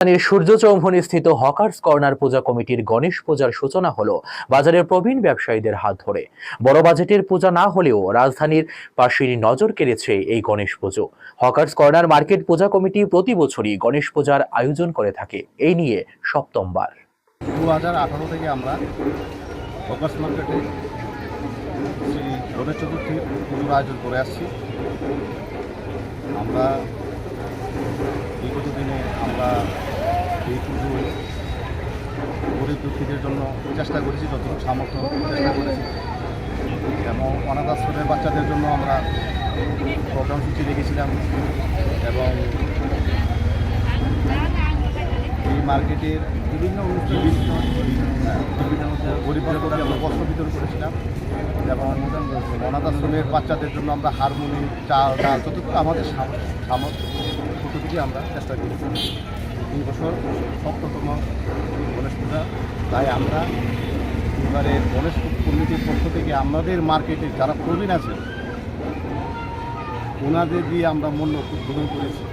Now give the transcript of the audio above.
রাজধানীর সূর্য স্থিত hawkers corner পূজা কমিটির গণেশ পূজার সূচনা হলো বাজারের প্রবীণ ব্যবসায়ীদের হাত ধরে। বড় বাজেটের পূজা না হলেও রাজধানীর পাশেরই নজর কেড়েছে এই গণেশ পুজো। হকার্স কর্নার মার্কেট পূজা কমিটি প্রতি বছরই গণেশ পূজার আয়োজন করে থাকে। এই নিয়ে সপ্তমবার। দু হাজার আঠারো থেকে আমরা ফোকাস মার্কেটে গণেশ চতুর্থীর পুজোর আয়োজন করে আসছি। আমরা বিগত দিনে আমরা এই পুজো গরিব দুঃখীদের জন্য চেষ্টা করেছি, যতটুকু সামর্থ্য চেষ্টা করেছি। এবং অনাথ আশ্রমের বাচ্চাদের জন্য আমরা প্রোগ্রাম সূচি রেখেছিলাম এবং এই মার্কেটের বিভিন্ন প্রতি আমরা বস্ত্র বিতরণ করেছিলাম এবং অনাথ আশ্রমের বাচ্চাদের জন্য আমরা হারমোনি চাল, ডাল, যতটুকু আমাদের সামর্থ্য ততটুকু আমরা চেষ্টা করেছি। এই বছর পূজা তাই আমরা এবারে গণেশ কমিটির পক্ষ থেকে আমাদের মার্কেটে যারা প্রবীণ আছেন ওনাদের দিয়ে আমরা মূল্য উদ্বোধন করেছি।